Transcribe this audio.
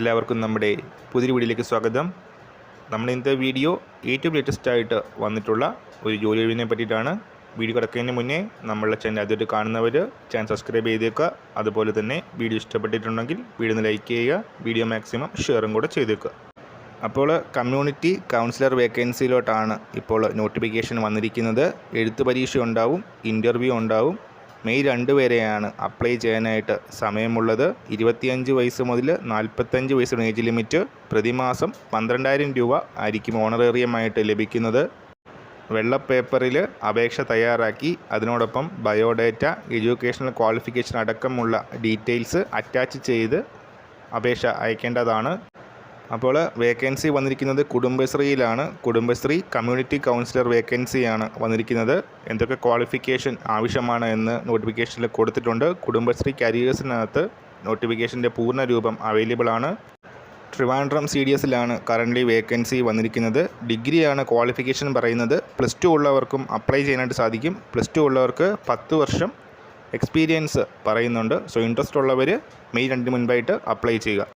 എല്ലാവർക്കും നമ്മുടെ പുതിയ വീഡിയോയിലേക്ക് സ്വാഗതം. നമ്മൾ ഇന്നത്തെ വീഡിയോ ഏറ്റവും ലേറ്റസ്റ്റ് ആയിട്ട് വന്നിട്ടുള്ള ഒരു ജോലി ഒഴിവിനെ പറ്റിയിട്ടാണ്. വീഡിയോ കിടക്കുന്നതിന് മുന്നേ നമ്മളുടെ ചാനൽ ആദ്യമായിട്ട് കാണുന്നവർ ചാനൽ സബ്സ്ക്രൈബ് ചെയ്തേക്കുക. അതുപോലെ തന്നെ വീഡിയോ ഇഷ്ടപ്പെട്ടിട്ടുണ്ടെങ്കിൽ വീഡിയോ ഒന്ന് ലൈക്ക് ചെയ്യുക വീഡിയോ മാക്സിമം ഷെയറും കൂടെ ചെയ്തേക്കുക. അപ്പോൾ കമ്മ്യൂണിറ്റി കൗൺസിലർ വേക്കൻസിയിലോട്ടാണ് ഇപ്പോൾ നോട്ടിഫിക്കേഷൻ വന്നിരിക്കുന്നത്. എഴുത്ത് പരീക്ഷ ഉണ്ടാവും ഇന്റർവ്യൂ ഉണ്ടാവും മെയ് രണ്ട് വരെയാണ് അപ്ലൈ ചെയ്യാനായിട്ട് സമയമുള്ളത്. ഇരുപത്തിയഞ്ച് വയസ്സ് മുതൽ നാൽപ്പത്തഞ്ച് വയസ്സ് ഏജ് ലിമിറ്റ് പ്രതിമാസം പന്ത്രണ്ടായിരം രൂപ ആയിരിക്കും ഓണറേറിയമായിട്ട് ലഭിക്കുന്നത്. വെള്ളപ്പേപ്പറിൽ അപേക്ഷ തയ്യാറാക്കി. അതിനോടൊപ്പം ബയോഡേറ്റ എഡ്യൂക്കേഷണൽ ക്വാളിഫിക്കേഷൻ അടക്കമുള്ള ഡീറ്റെയിൽസ് അറ്റാച്ച് ചെയ്ത് അപേക്ഷ അയക്കേണ്ടതാണ്. അപ്പോൾ വേക്കൻസി വന്നിരിക്കുന്നത് കുടുംബശ്രീയിലാണ്. കുടുംബശ്രീ കമ്മ്യൂണിറ്റി കൗൺസിലർ വേക്കൻസിയാണ് വന്നിരിക്കുന്നത്. എന്തൊക്കെ ക്വാളിഫിക്കേഷൻ ആവശ്യമാണ് എന്ന് നോട്ടിഫിക്കേഷനിൽ കൊടുത്തിട്ടുണ്ട്. കുടുംബശ്രീ കരിയേഴ്സിനകത്ത് നോട്ടിഫിക്കേഷന്റെ പൂർണ രൂപം അവൈലബിൾ ആണ്. ട്രിവാൻഡ്രം സി ഡി എസിലാണ് കറന്റ് വേക്കൻസി വന്നിരിക്കുന്നത്. ഡിഗ്രിയാണ് ക്വാളിഫിക്കേഷൻ പറയുന്നത്. പ്ലസ് ടു ഉള്ളവർക്കും അപ്ലൈ ചെയ്യാനായിട്ട് സാധിക്കും. പ്ലസ് ടു ഉള്ളവർക്ക് പത്ത് വർഷം എക്സ്പീരിയൻസ് പറയുന്നുണ്ട്. സോ ഇൻട്രസ്റ്റ് ഉള്ളവർ മെയ് രണ്ടിന് മുൻപായിട്ട് അപ്ലൈ ചെയ്യുക.